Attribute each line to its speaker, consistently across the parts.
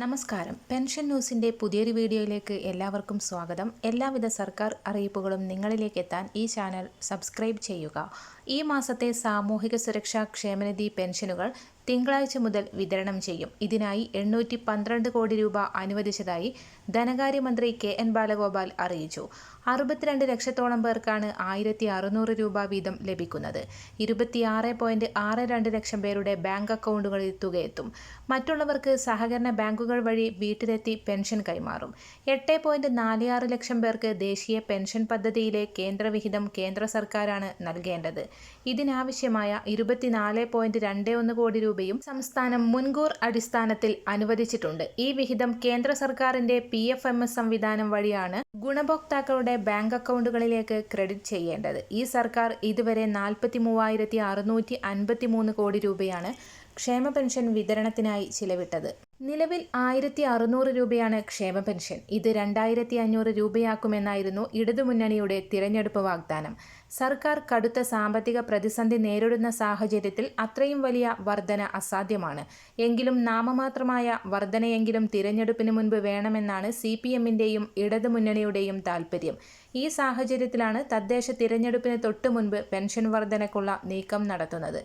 Speaker 1: നമസ്കാരം. പെൻഷൻ ന്യൂസിന്റെ പുതിയൊരു വീഡിയോയിലേക്ക് എല്ലാവർക്കും സ്വാഗതം. എല്ലാവിധ സർക്കാർ അറിയിപ്പുകളും നിങ്ങളിലേക്ക് എത്താൻ ഈ ചാനൽ സബ്സ്ക്രൈബ് ചെയ്യുക. ഈ മാസത്തെ സാമൂഹിക സുരക്ഷാ ക്ഷേമനിധി പെൻഷനുകൾ തിങ്കളാഴ്ച മുതൽ വിതരണം ചെയ്യും. ഇതിനായി എണ്ണൂറ്റി പന്ത്രണ്ട് കോടി രൂപ അനുവദിച്ചതായി ധനകാര്യമന്ത്രി കെ എൻ ബാലഗോപാൽ അറിയിച്ചു. അറുപത്തിരണ്ട് ലക്ഷത്തോളം പേർക്കാണ് ആയിരത്തി അറുന്നൂറ് രൂപ വീതം ലഭിക്കുന്നത്. ഇരുപത്തിയാറ് പോയിന്റ് ആറ് രണ്ട് ലക്ഷം പേരുടെ ബാങ്ക് അക്കൗണ്ടുകളിൽ തുകയെത്തും. മറ്റുള്ളവർക്ക് സഹകരണ ബാങ്കുകൾ വഴി വീട്ടിലെത്തി പെൻഷൻ കൈമാറും. എട്ട് പോയിന്റ് നാല് ആറ് ലക്ഷം പേർക്ക് ദേശീയ പെൻഷൻ പദ്ധതിയിലെ കേന്ദ്രവിഹിതം കേന്ദ്ര സർക്കാരാണ് നൽകേണ്ടത്. ഇതിനാവശ്യമായ ഇരുപത്തിനാല് പോയിന്റ് രണ്ട് ഒന്ന് കോടി രൂപയും സംസ്ഥാനം മുൻകൂർ അടിസ്ഥാനത്തിൽ അനുവദിച്ചിട്ടുണ്ട്. ഈ വിഹിതം കേന്ദ്ര സർക്കാരിന്റെ പി എഫ് എം എസ് സംവിധാനം വഴിയാണ് ഗുണഭോക്താക്കളുടെ ബാങ്ക് അക്കൗണ്ടുകളിലേക്ക് ക്രെഡിറ്റ് ചെയ്യേണ്ടത്. ഈ സർക്കാർ ഇതുവരെ നാൽപ്പത്തി മൂവായിരത്തി അറുന്നൂറ്റി അൻപത്തി മൂന്ന് കോടി രൂപയാണ് ക്ഷേമ പെൻഷൻ വിതരണത്തിനായി ചിലവിട്ടത്. നിലവിൽ ആയിരത്തി അറുന്നൂറ് രൂപയാണ് ക്ഷേമ പെൻഷൻ. ഇത് രണ്ടായിരത്തി അഞ്ഞൂറ് രൂപയാക്കുമെന്നായിരുന്നു ഇടതുമുന്നണിയുടെ തിരഞ്ഞെടുപ്പ് വാഗ്ദാനം. സർക്കാർ കടുത്ത സാമ്പത്തിക പ്രതിസന്ധി നേരിടുന്ന സാഹചര്യത്തിൽ അത്രയും വലിയ വർധന അസാധ്യമാണ്. എങ്കിലും നാമമാത്രമായ വർധനയെങ്കിലും തിരഞ്ഞെടുപ്പിന് മുൻപ് വേണമെന്നാണ് സി പി എമ്മിന്റെയും ഇടതുമുന്നണിയുടെയും താൽപ്പര്യം ഈ സാഹചര്യത്തിലാണ് തദ്ദേശ തിരഞ്ഞെടുപ്പിന് തൊട്ടു മുൻപ് പെൻഷൻ വർധനക്കുള്ള നീക്കം നടത്തുന്നത്.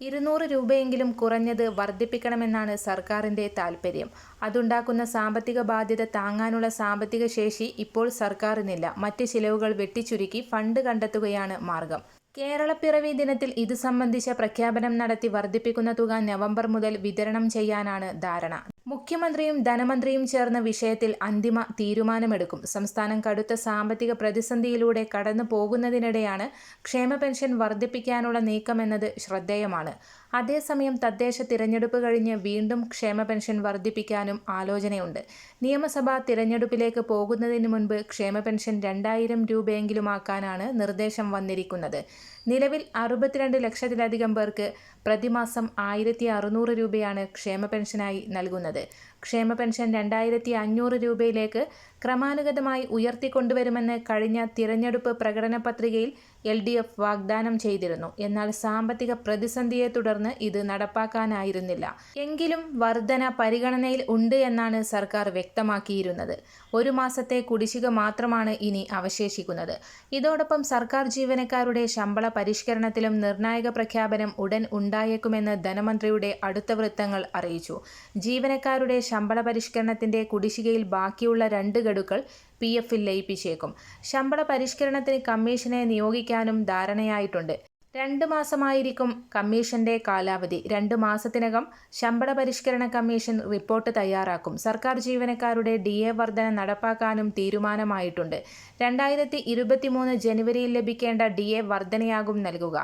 Speaker 1: ഇരുന്നൂറ് രൂപയെങ്കിലും കുറഞ്ഞത് വർദ്ധിപ്പിക്കണമെന്നാണ് സർക്കാരിന്റെ താൽപ്പര്യം അതുണ്ടാക്കുന്ന സാമ്പത്തിക ബാധ്യത താങ്ങാനുള്ള സാമ്പത്തിക ശേഷി ഇപ്പോൾ സർക്കാരിനില്ല. മറ്റ് ചിലവുകൾ വെട്ടിച്ചുരുക്കി ഫണ്ട് കണ്ടെത്തുകയാണ് മാർഗം. കേരളപ്പിറവി ദിനത്തിൽ ഇത് സംബന്ധിച്ച പ്രഖ്യാപനം നടത്തി വർദ്ധിപ്പിക്കുന്ന തുക നവംബർ മുതൽ വിതരണം ചെയ്യാനാണ് ധാരണ. മുഖ്യമന്ത്രിയും ധനമന്ത്രിയും ചേർന്ന വിഷയത്തിൽ അന്തിമ തീരുമാനമെടുക്കും. സംസ്ഥാനം കടുത്ത സാമ്പത്തിക പ്രതിസന്ധിയിലൂടെ കടന്നു പോകുന്നതിനിടെയാണ് ക്ഷേമ പെൻഷൻ വർദ്ധിപ്പിക്കാനുള്ള നീക്കമെന്നത് ശ്രദ്ധേയമാണ്. അതേസമയം തദ്ദേശ തിരഞ്ഞെടുപ്പ് കഴിഞ്ഞ് വീണ്ടും ക്ഷേമ പെൻഷൻ വർദ്ധിപ്പിക്കാനും ആലോചനയുണ്ട്. നിയമസഭാ തിരഞ്ഞെടുപ്പിലേക്ക് പോകുന്നതിന് മുൻപ് ക്ഷേമ പെൻഷൻ രണ്ടായിരം രൂപയെങ്കിലുമാക്കാനാണ് നിർദ്ദേശം വന്നിരിക്കുന്നത്. നിലവിൽ അറുപത്തിരണ്ട് ലക്ഷത്തിലധികം പേർക്ക് പ്രതിമാസം ആയിരത്തി അറുന്നൂറ് രൂപയാണ് ക്ഷേമ പെൻഷനായി നൽകുന്നത്. ക്ഷേമ പെൻഷൻ രണ്ടായിരത്തി അഞ്ഞൂറ് രൂപയിലേക്ക് ക്രമാനുഗതമായി ഉയർത്തിക്കൊണ്ടുവരുമെന്ന് കഴിഞ്ഞ തിരഞ്ഞെടുപ്പ് പ്രകടന പത്രികയിൽ എൽ ഡി എഫ് വാഗ്ദാനം ചെയ്തിരുന്നു. എന്നാൽ സാമ്പത്തിക പ്രതിസന്ധിയെ തുടർന്ന് ഇത് നടപ്പാക്കാനായിരുന്നില്ല. എങ്കിലും വർധന പരിഗണനയിൽ ഉണ്ട് എന്നാണ് സർക്കാർ വ്യക്തമാക്കിയിരുന്നത്. ഒരു മാസത്തെ കുടിശ്ശിക മാത്രമാണ് ഇനി അവശേഷിക്കുന്നത്. ഇതോടൊപ്പം സർക്കാർ ജീവനക്കാരുടെ ശമ്പള പരിഷ്കരണത്തിലും നിർണായക പ്രഖ്യാപനം ഉടൻ ഉണ്ടായേക്കുമെന്ന് ധനമന്ത്രിയുടെ അടുത്ത വൃത്തങ്ങൾ അറിയിച്ചു. ജീവനക്കാരുടെ ശമ്പള പരിഷ്കരണത്തിന്റെ കുടിശ്ശികയിൽ ബാക്കിയുള്ള രണ്ട് ഗഡുക്കൾ പി എഫിൽ ലയിപ്പിച്ചേക്കും. ശമ്പള പരിഷ്കരണത്തിന് കമ്മീഷനെ നിയോഗിക്കാനും ധാരണയായിട്ടുണ്ട്. രണ്ട് മാസമായിരിക്കും കമ്മീഷന്റെ കാലാവധി. രണ്ട് മാസത്തിനകം ശമ്പള പരിഷ്കരണ കമ്മീഷൻ റിപ്പോർട്ട് തയ്യാറാക്കും. സർക്കാർ ജീവനക്കാരുടെ ഡി എ വർധന നടപ്പാക്കാനും തീരുമാനമായിട്ടുണ്ട്. രണ്ടായിരത്തി ഇരുപത്തിമൂന്ന് ജനുവരിയിൽ ലഭിക്കേണ്ട ഡി എ വർധനയാകും നൽകുക.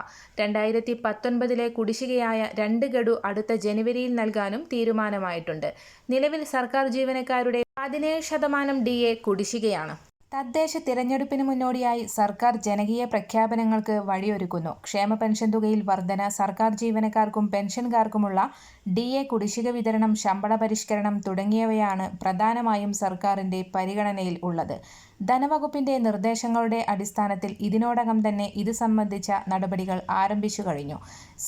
Speaker 1: രണ്ടായിരത്തി പത്തൊൻപതിലെ കുടിശ്ശികയായ രണ്ട് ഗഡു അടുത്ത ജനുവരിയിൽ നൽകാനും തീരുമാനമായിട്ടുണ്ട്. നിലവിൽ സർക്കാർ ജീവനക്കാരുടെ പതിനേഴ് ശതമാനം ഡി എ കുടിശ്ശികയാണ്. തദ്ദേശ തിരഞ്ഞെടുപ്പിന് മുന്നോടിയായി സർക്കാർ ജനകീയ പ്രഖ്യാപനങ്ങൾക്ക് വഴിയൊരുക്കുന്നു. ക്ഷേമ പെൻഷൻ തുകയിൽ വർധന സർക്കാർ ജീവനക്കാർക്കും പെൻഷൻകാർക്കുമുള്ള ഡി എ കുടിശ്ശിക വിതരണം ശമ്പള പരിഷ്കരണം തുടങ്ങിയവയാണ് പ്രധാനമായും സർക്കാരിന്റെ പരിഗണനയിൽ ഉള്ളത്. ധനവകുപ്പിന്റെ നിർദ്ദേശങ്ങളുടെ അടിസ്ഥാനത്തിൽ ഇതിനോടകം തന്നെ ഇത് സംബന്ധിച്ച നടപടികൾ ആരംഭിച്ചു കഴിഞ്ഞു.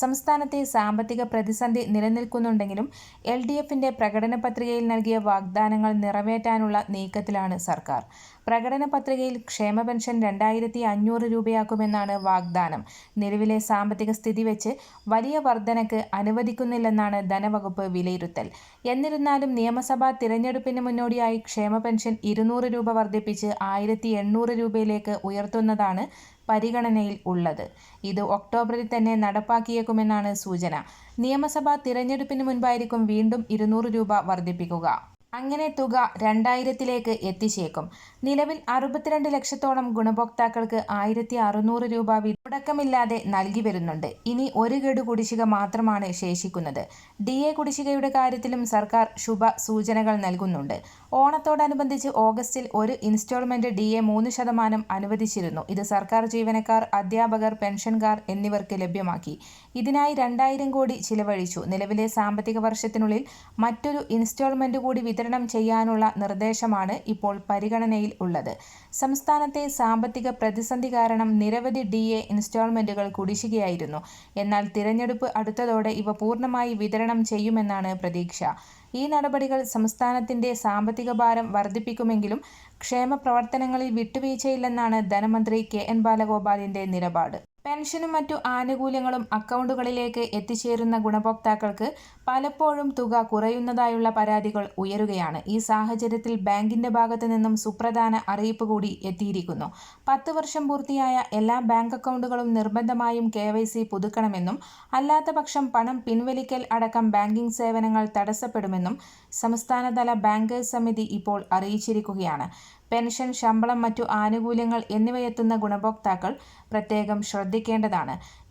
Speaker 1: സംസ്ഥാനത്തെ സാമ്പത്തിക പ്രതിസന്ധി നിലനിൽക്കുന്നുണ്ടെങ്കിലും എൽ ഡി എഫിന്റെ പ്രകടന പത്രികയിൽ നൽകിയ വാഗ്ദാനങ്ങൾ നിറവേറ്റാനുള്ള നീക്കത്തിലാണ് സർക്കാർ. പ്രകടന പത്രികയിൽ ക്ഷേമ പെൻഷൻ രണ്ടായിരത്തി അഞ്ഞൂറ് രൂപയാക്കുമെന്നാണ് വാഗ്ദാനം. നിലവിലെ സാമ്പത്തിക സ്ഥിതി വെച്ച് വലിയ വർധനക്ക് അനുവദിക്കുന്നില്ലെന്നാണ് ധനവകുപ്പ് വിലയിരുത്തൽ. എന്നിരുന്നാലും നിയമസഭാ തിരഞ്ഞെടുപ്പിന് മുന്നോടിയായി ക്ഷേമ പെൻഷൻ ഇരുന്നൂറ് രൂപ വർദ്ധിപ്പിച്ച് ആയിരത്തി എണ്ണൂറ് രൂപയിലേക്ക് ഉയർത്തുന്നതാണ് പരിഗണനയിൽ ഉള്ളത്. ഇത് ഒക്ടോബറിൽ തന്നെ നടപ്പാക്കിയേക്കുമെന്നാണ് സൂചന. നിയമസഭാ തിരഞ്ഞെടുപ്പിന് മുൻപായിരിക്കും വീണ്ടും ഇരുന്നൂറ് രൂപ വർദ്ധിപ്പിക്കുക. അങ്ങനെ തുക രണ്ടായിരത്തിലേക്ക് എത്തിച്ചേക്കും. നിലവിൽ അറുപത്തിരണ്ട് ലക്ഷത്തോളം ഗുണഭോക്താക്കൾക്ക് ആയിരത്തി അറുന്നൂറ് രൂപ മുടക്കമില്ലാതെ നൽകി വരുന്നുണ്ട്. ഇനി ഒരു ഗഡു കുടിശ്ശിക മാത്രമാണ് ശേഷിക്കുന്നത്. ഡി എ കുടിശ്ശികയുടെ കാര്യത്തിലും സർക്കാർ ശുഭ സൂചനകൾ നൽകുന്നുണ്ട്. ഓണത്തോടനുബന്ധിച്ച് ഓഗസ്റ്റിൽ ഒരു ഇൻസ്റ്റാൾമെന്റ് ഡി എ മൂന്ന് ശതമാനം അനുവദിച്ചിരുന്നു. ഇത് സർക്കാർ ജീവനക്കാർ അധ്യാപകർ പെൻഷൻകാർ എന്നിവർക്ക് ലഭ്യമാക്കി. ഇതിനായി രണ്ടായിരം കോടി ചിലവഴിച്ചു. നിലവിലെ സാമ്പത്തിക വർഷത്തിനുള്ളിൽ മറ്റൊരു ഇൻസ്റ്റാൾമെന്റ് കൂടി വിതരണം ചെയ്യാനുള്ള നിർദ്ദേശമാണ് ഇപ്പോൾ പരിഗണനയിൽ ഉള്ളത്. സംസ്ഥാനത്തെ സാമ്പത്തിക പ്രതിസന്ധി കാരണം നിരവധി ഡി എ ഇൻസ്റ്റാൾമെന്റുകൾ കുടിശ്ശികയായിരുന്നു. എന്നാൽ തിരഞ്ഞെടുപ്പ് അടുത്തതോടെ ഇവ പൂർണമായി വിതരണം ചെയ്യുമെന്നാണ് പ്രതീക്ഷ. ഈ നടപടികൾ സംസ്ഥാനത്തിന്റെ സാമ്പത്തിക ഭാരം വർദ്ധിപ്പിക്കുമെങ്കിലും ക്ഷേമ പ്രവർത്തനങ്ങളിൽ വിട്ടുവീഴ്ചയില്ലെന്നാണ് ധനമന്ത്രി കെ എൻ ബാലഗോപാലിന്റെ നിലപാട്. പെൻഷനും മറ്റു ആനുകൂല്യങ്ങളും അക്കൗണ്ടുകളിലേക്ക് എത്തിച്ചേരുന്ന ഗുണഭോക്താക്കൾക്ക് പലപ്പോഴും തുക കുറയുന്നതായുള്ള പരാതികൾ ഉയരുകയാണ്. ഈ സാഹചര്യത്തിൽ ബാങ്കിന്റെ ഭാഗത്തു നിന്നും സുപ്രധാന അറിയിപ്പ് കൂടി എത്തിയിരിക്കുന്നു. പത്ത് വർഷം പൂർത്തിയായ എല്ലാ ബാങ്ക് അക്കൗണ്ടുകളും നിർബന്ധമായും കെ പുതുക്കണമെന്നും അല്ലാത്തപക്ഷം പണം പിൻവലിക്കൽ അടക്കം ബാങ്കിംഗ് സേവനങ്ങൾ തടസ്സപ്പെടുമെന്നും സംസ്ഥാനതല ബാങ്കേഴ്സ് സമിതി ഇപ്പോൾ അറിയിച്ചിരിക്കുകയാണ്. പെൻഷൻ ശമ്പളം മറ്റു ആനുകൂല്യങ്ങൾ എന്നിവയെത്തുന്ന ഗുണഭോക്താക്കൾ പ്രത്യേകം ശ്രദ്ധിക്കേണ്ടതാണ്.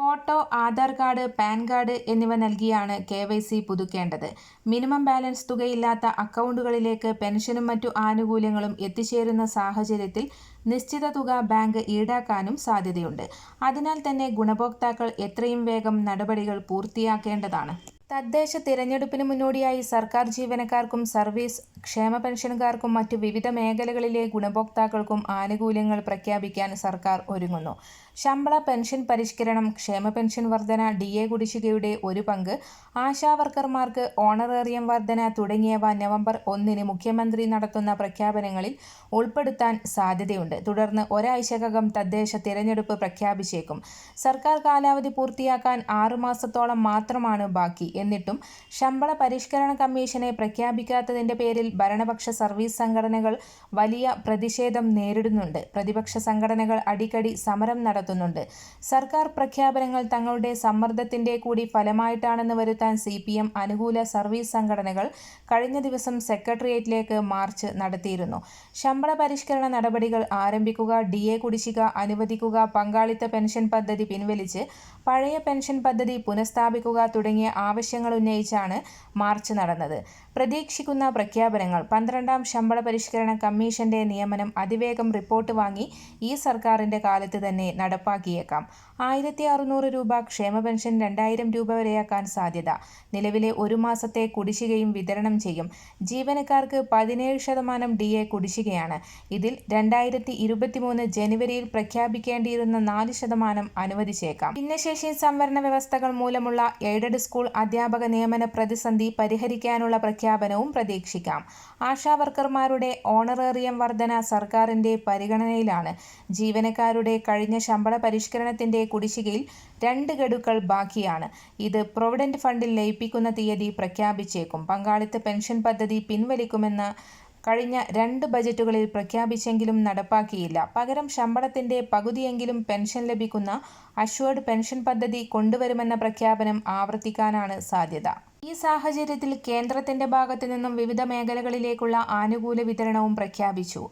Speaker 1: Photo Aadhaar card PAN card എന്നിവ നൽകിയാണ് കെ വൈ സി പുതുക്കേണ്ടത്. മിനിമം ബാലൻസ് തുകയില്ലാത്ത അക്കൗണ്ടുകളിലേക്ക് പെൻഷനും മറ്റു ആനുകൂല്യങ്ങളും എത്തിച്ചേരുന്ന സാഹചര്യത്തിൽ നിശ്ചിത തുക ബാങ്ക് ഈടാക്കാനും സാധ്യതയുണ്ട്. അതിനാൽ തന്നെ ഗുണഭോക്താക്കൾ എത്രയും വേഗം നടപടികൾ പൂർത്തിയാക്കേണ്ടതാണ്. തദ്ദേശ തിരഞ്ഞെടുപ്പിന് മുന്നോടിയായി സർക്കാർ ജീവനക്കാർക്കും സർവീസ് ക്ഷേമ പെൻഷൻകാർക്കും മറ്റ് വിവിധ മേഖലകളിലെ ഗുണഭോക്താക്കൾക്കും ആനുകൂല്യങ്ങൾ പ്രഖ്യാപിക്കാൻ സർക്കാർ ഒരുങ്ങുന്നു. ശമ്പള പെൻഷൻ പരിഷ്കരണം ക്ഷേമ പെൻഷൻ വർധന ഡി എ കുടിശ്ശികയുടെ ഒരു പങ്ക് ആശാവർക്കർമാർക്ക് ഓണറേറിയം വർധന തുടങ്ങിയവ നവംബർ ഒന്നിന് മുഖ്യമന്ത്രി നടത്തുന്ന പ്രഖ്യാപനങ്ങളിൽ ഉൾപ്പെടുത്താൻ സാധ്യതയുണ്ട്. തുടർന്ന് ഒരാഴ്ചക്കകം തദ്ദേശ തിരഞ്ഞെടുപ്പ് പ്രഖ്യാപിച്ചേക്കും. സർക്കാർ കാലാവധി പൂർത്തിയാക്കാൻ ആറുമാസത്തോളം മാത്രമാണ് ബാക്കി എന്നിട്ടും ശമ്പള പരിഷ്കരണ കമ്മീഷനെ പ്രഖ്യാപിക്കാത്തതിന്റെ പേരിൽ ഭരണപക്ഷ സർവീസ് സംഘടനകൾ വലിയ പ്രതിഷേധം നേരിടുന്നുണ്ട്. പ്രതിപക്ഷ സംഘടനകൾ അടിക്കടി സമരം നടത്തുന്നുണ്ട്. സർക്കാർ പ്രഖ്യാപനങ്ങൾ തങ്ങളുടെ സമ്മർദ്ദത്തിന്റെ കൂടി ഫലമായിട്ടാണെന്ന് വരുത്താൻ സി അനുകൂല സർവീസ് സംഘടനകൾ കഴിഞ്ഞ ദിവസം സെക്രട്ടേറിയറ്റിലേക്ക് മാർച്ച് നടത്തിയിരുന്നു. ശമ്പള പരിഷ്കരണ നടപടികൾ ആരംഭിക്കുക ഡി എ കുടിശ്ശിക അനുവദിക്കുക പങ്കാളിത്ത പെൻഷൻ പദ്ധതി പിൻവലിച്ച് പഴയ പെൻഷൻ പദ്ധതി പുനഃസ്ഥാപിക്കുക തുടങ്ങിയ ആവശ്യങ്ങൾ ഉന്നയിച്ചാണ് മാർച്ച് നടന്നത്. പ്രതീക്ഷിക്കുന്ന പ്രഖ്യാപനങ്ങൾ പന്ത്രണ്ടാം ശമ്പള പരിഷ്കരണ കമ്മീഷന്റെ നിയമനം അതിവേഗം റിപ്പോർട്ട് വാങ്ങി ഈ സർക്കാരിന്റെ കാലത്ത് തന്നെ നടപ്പാക്കിയേക്കാം. ആയിരത്തി അറുന്നൂറ് രൂപ ക്ഷേമ പെൻഷൻ രണ്ടായിരം രൂപ വരെയാക്കാൻ സാധ്യത. നിലവിലെ ഒരു മാസത്തെ കുടിശ്ശികയും വിതരണം ചെയ്യും. ജീവനക്കാർക്ക് പതിനേഴ് ശതമാനം ഡി എ കുടിശ്ശികയാണ്. ഇതിൽ രണ്ടായിരത്തി ഇരുപത്തിമൂന്ന് ജനുവരിയിൽ പ്രഖ്യാപിക്കേണ്ടിയിരുന്ന നാല് ശതമാനം അനുവദിച്ചേക്കാം. ഭിന്നശേഷി സംവരണ വ്യവസ്ഥകൾ മൂലമുള്ള എയ്ഡഡ് സ്കൂൾ അധ്യാപക നിയമന പ്രതിസന്ധി പരിഹരിക്കാനുള്ള പ്രഖ്യാപനവും പ്രതീക്ഷിക്കാം. ആശാവർക്കർമാരുടെ ഓണറേറിയം വർധന സർക്കാരിന്റെ പരിഗണനയിലാണ്. ജീവനക്കാരുടെ കഴിഞ്ഞ ശമ്പള പരിഷ്കരണത്തിന്റെ കുടിശ്ശികയിൽ രണ്ട് ഗഡുക്കൾ ബാക്കിയാണ്. ഇത് പ്രൊവിഡന്റ് ഫണ്ടിൽ ലയിപ്പിക്കുന്ന തീയതി പ്രഖ്യാപിച്ചേക്കും. പങ്കാളിത്ത പെൻഷൻ പദ്ധതി പിൻവലിക്കുമെന്ന് കഴിഞ്ഞ രണ്ട് ബജറ്റുകളിൽ പ്രഖ്യാപിച്ചെങ്കിലും നടപ്പാക്കിയില്ല. പകരം ശമ്പളത്തിന്റെ പകുതിയെങ്കിലും പെൻഷൻ ലഭിക്കുന്ന അഷ്വേർഡ് പെൻഷൻ പദ്ധതി കൊണ്ടുവരുമെന്ന പ്രഖ്യാപനം ആവർത്തിക്കാനാണ് സാധ്യത. ഈ സാഹചര്യത്തിൽ കേന്ദ്രത്തിന്റെ ഭാഗത്തു നിന്നും വിവിധ മേഖലകളിലേക്കുള്ള ആനുകൂല വിതരണവും പ്രഖ്യാപിച്ചു.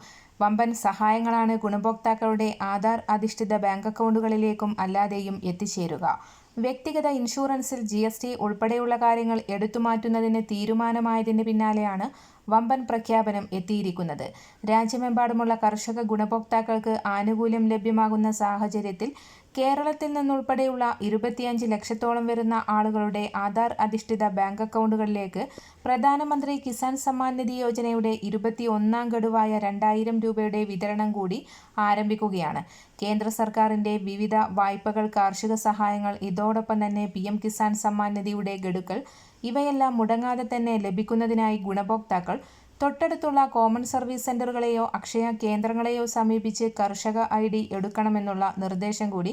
Speaker 1: വമ്പൻ സഹായങ്ങളാണ് ഗുണഭോക്താക്കളുടെ ആധാർ അധിഷ്ഠിത ബാങ്ക് അക്കൗണ്ടുകളിലേക്കും അല്ലാതെയും എത്തിച്ചേരുക. വ്യക്തിഗത ഇൻഷുറൻസിൽ ജി എസ് ടി ഉൾപ്പെടെയുള്ള കാര്യങ്ങൾ എടുത്തുമാറ്റുന്നതിന് തീരുമാനമായതിന് പിന്നാലെയാണ് വമ്പൻ പ്രഖ്യാപനം എത്തിയിരിക്കുന്നത്. രാജ്യമെമ്പാടുമുള്ള കർഷക ഗുണഭോക്താക്കൾക്ക് ആനുകൂല്യം ലഭ്യമാകുന്ന സാഹചര്യത്തിൽ കേരളത്തിൽ നിന്നുൾപ്പെടെയുള്ള ഇരുപത്തിയഞ്ച് ലക്ഷത്തോളം വരുന്ന ആളുകളുടെ ആധാർ അധിഷ്ഠിത ബാങ്ക് അക്കൗണ്ടുകളിലേക്ക് പ്രധാനമന്ത്രി കിസാൻ സമ്മാൻ നിധി യോജനയുടെ ഇരുപത്തി ഒന്നാം ഗഡുവായ രണ്ടായിരം രൂപയുടെ വിതരണം കൂടി ആരംഭിക്കുകയാണ്. കേന്ദ്ര സർക്കാരിന്റെ വിവിധ വായ്പകൾ കാർഷിക സഹായങ്ങൾ ഇതോടൊപ്പം തന്നെ പി കിസാൻ സമ്മാൻ നിധിയുടെ ഗഡുക്കൾ ഇവയെല്ലാം മുടങ്ങാതെ തന്നെ ലഭിക്കുന്നതിനായി ഗുണഭോക്താക്കൾ തൊട്ടടുത്തുള്ള കോമൺ സർവീസ് സെന്ററുകളെയോ അക്ഷയ കേന്ദ്രങ്ങളെയോ സമീപിച്ച് കർഷക ഐ ഡി എടുക്കണമെന്നുള്ള നിർദ്ദേശം കൂടി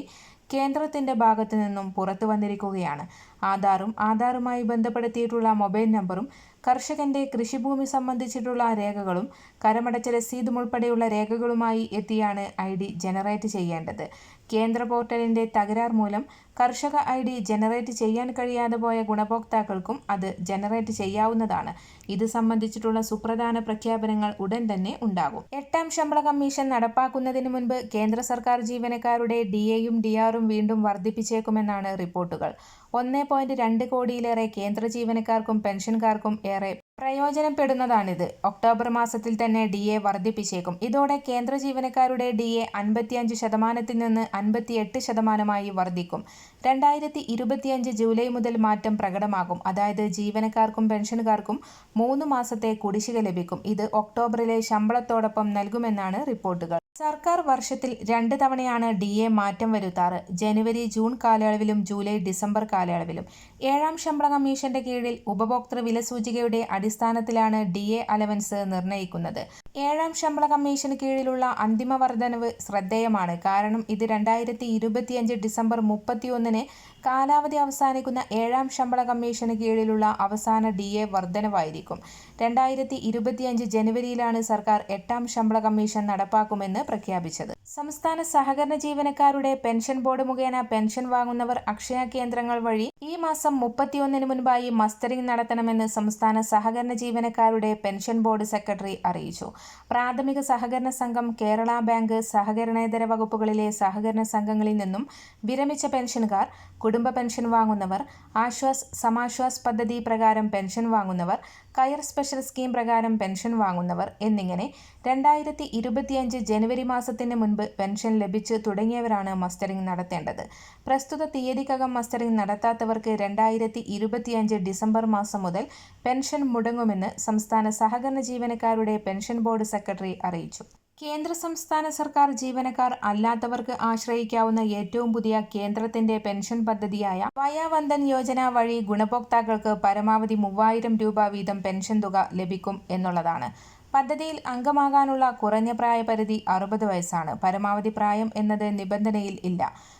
Speaker 1: കേന്ദ്രത്തിന്റെ ഭാഗത്തു നിന്നും പുറത്തു വന്നിരിക്കുകയാണ്. ആധാറും ആധാറുമായി ബന്ധപ്പെടുത്തിയിട്ടുള്ള മൊബൈൽ നമ്പറും കർഷകന്റെ കൃഷിഭൂമി സംബന്ധിച്ചിട്ടുള്ള രേഖകളും കരമടച്ച രസീതും ഉൾപ്പെടെയുള്ള രേഖകളുമായി എത്തിയാണ് ഐ ഡി ജനറേറ്റ് ചെയ്യേണ്ടത്. കേന്ദ്ര പോർട്ടലിന്റെ തകരാർ മൂലം കർഷക ഐ ഡി ജനറേറ്റ് ചെയ്യാൻ കഴിയാതെ പോയ ഗുണഭോക്താക്കൾക്കും അത് ജനറേറ്റ് ചെയ്യാവുന്നതാണ്. ഇത് സംബന്ധിച്ചിട്ടുള്ള സുപ്രധാന പ്രഖ്യാപനങ്ങൾ ഉടൻ തന്നെ ഉണ്ടാകും. എട്ടാം ശമ്പള കമ്മീഷൻ നടപ്പാക്കുന്നതിന് മുൻപ് കേന്ദ്ര സർക്കാർ ജീവനക്കാരുടെ ഡി എയും ഡി ആറും വീണ്ടും വർദ്ധിപ്പിച്ചേക്കുമെന്നാണ് റിപ്പോർട്ടുകൾ. ഒന്നേ പോയിന്റ് രണ്ട് കോടിയിലേറെ കേന്ദ്ര ജീവനക്കാർക്കും പെൻഷൻകാർക്കും ഏറെ പ്രയോജനപ്പെടുന്നതാണിത്. ഒക്ടോബർ മാസത്തിൽ തന്നെ ഡി എ വർദ്ധിപ്പിച്ചേക്കും. ഇതോടെ കേന്ദ്ര ജീവനക്കാരുടെ ഡി എ അൻപത്തിയഞ്ച് ശതമാനത്തിൽ നിന്ന് അൻപത്തിയെട്ട് ശതമാനമായി വർദ്ധിക്കും. രണ്ടായിരത്തി ഇരുപത്തിയഞ്ച് ജൂലൈ മുതൽ മാറ്റം പ്രകടമാകും. അതായത് ജീവനക്കാർക്കും പെൻഷൻകാർക്കും മൂന്ന് മാസത്തെ കുടിശ്ശിക ലഭിക്കും. ഇത് ഒക്ടോബറിലെ ശമ്പളത്തോടൊപ്പം നൽകുമെന്നാണ് റിപ്പോർട്ടുകൾ. സർക്കാർ വർഷത്തിൽ രണ്ട് തവണയാണ് ഡി എ മാറ്റം വരുത്താറ്. ജനുവരി ജൂൺ കാലയളവിലും ജൂലൈ ഡിസംബർ കാലയളവിലും. ഏഴാം ശമ്പള കമ്മീഷന്റെ കീഴിൽ ഉപഭോക്തൃ വില സൂചികയുടെ അടിസ്ഥാനത്തിലാണ് ഡി എ അലവൻസ് നിർണയിക്കുന്നത് ഏഴാം ശമ്പള കമ്മീഷന് കീഴിലുള്ള അന്തിമ വർധനവ് ശ്രദ്ധേയമാണ്. കാരണം ഇത് രണ്ടായിരത്തി ഇരുപത്തിയഞ്ച് ഡിസംബർ മുപ്പത്തിയൊന്നിന് കാലാവധി അവസാനിക്കുന്ന ഏഴാം ശമ്പള കമ്മീഷന് കീഴിലുള്ള അവസാന ഡി എ വർധനവായിരിക്കും. രണ്ടായിരത്തി ഇരുപത്തിയഞ്ച് ജനുവരിയിലാണ് സർക്കാർ എട്ടാം ശമ്പള കമ്മീഷൻ നടപ്പാക്കുമെന്ന് പ്രഖ്യാപിച്ചത്. സംസ്ഥാന സഹകരണ ജീവനക്കാരുടെ പെൻഷൻ ബോർഡ് മുഖേന പെൻഷൻ വാങ്ങുന്നവർ അക്ഷയ കേന്ദ്രങ്ങൾ വഴി ഈ മാസം മുപ്പത്തിയൊന്നിന് മുൻപായി മസ്റ്ററിംഗ് നടത്തണമെന്ന് സംസ്ഥാന സഹകരണ ജീവനക്കാരുടെ പെൻഷൻ ബോർഡ് സെക്രട്ടറി അറിയിച്ചു. പ്രാഥമിക സഹകരണ സംഘം കേരള ബാങ്ക് സഹകരണേതര വകുപ്പുകളിലെ സഹകരണ സംഘങ്ങളിൽ നിന്നും വിരമിച്ച പെൻഷൻകാർ കുടുംബ പെൻഷൻ വാങ്ങുന്നവർ ആശ്വാസ് സമാശ്വാസ് പദ്ധതി പ്രകാരം പെൻഷൻ വാങ്ങുന്നവർ കയർ സ്പെഷ്യൽ സ്കീം പ്രകാരം പെൻഷൻ വാങ്ങുന്നവർ എന്നിങ്ങനെ രണ്ടായിരത്തി ഇരുപത്തിയഞ്ച് ജനുവരി മാസത്തിന് മുൻപ് പെൻഷൻ ലഭിച്ചു തുടങ്ങിയവരാണ് മസ്റ്ററിംഗ് നടത്തേണ്ടത്. പ്രസ്തുത തീയതിക്കകം മസ്റ്ററിംഗ് നടത്താത്തവർക്ക് രണ്ടായിരത്തി ഇരുപത്തിയഞ്ച് ഡിസംബർ മാസം മുതൽ പെൻഷൻ മുടങ്ങുമെന്ന് സംസ്ഥാന സഹകരണ ജീവനക്കാരുടെ പെൻഷൻ ബോർഡ് സെക്രട്ടറി അറിയിച്ചു. കേന്ദ്ര സംസ്ഥാന സർക്കാർ ജീവനക്കാർ അല്ലാത്തവർക്ക് ആശ്രയിക്കാവുന്ന ഏറ്റവും പുതിയ കേന്ദ്രത്തിന്റെ പെൻഷൻ പദ്ധതിയായ വയാവന്തൻ യോജന വഴി ഗുണഭോക്താക്കൾക്ക് പരമാവധി മൂവായിരം രൂപ വീതം പെൻഷൻ തുക ലഭിക്കും എന്നുള്ളതാണ്. പദ്ധതിയിൽ അംഗമാകാനുള്ള കുറഞ്ഞ പ്രായപരിധി അറുപത് വയസ്സാണ്. പരമാവധി പ്രായം എന്നത് നിബന്ധനയിൽ ഇല്ല.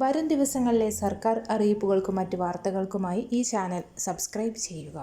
Speaker 1: വരും ദിവസങ്ങളിലെ സർക്കാർ അറിയിപ്പുകൾക്കും മറ്റ് വാർത്തകൾക്കുമായി ഈ ചാനൽ സബ്സ്ക്രൈബ് ചെയ്യുക.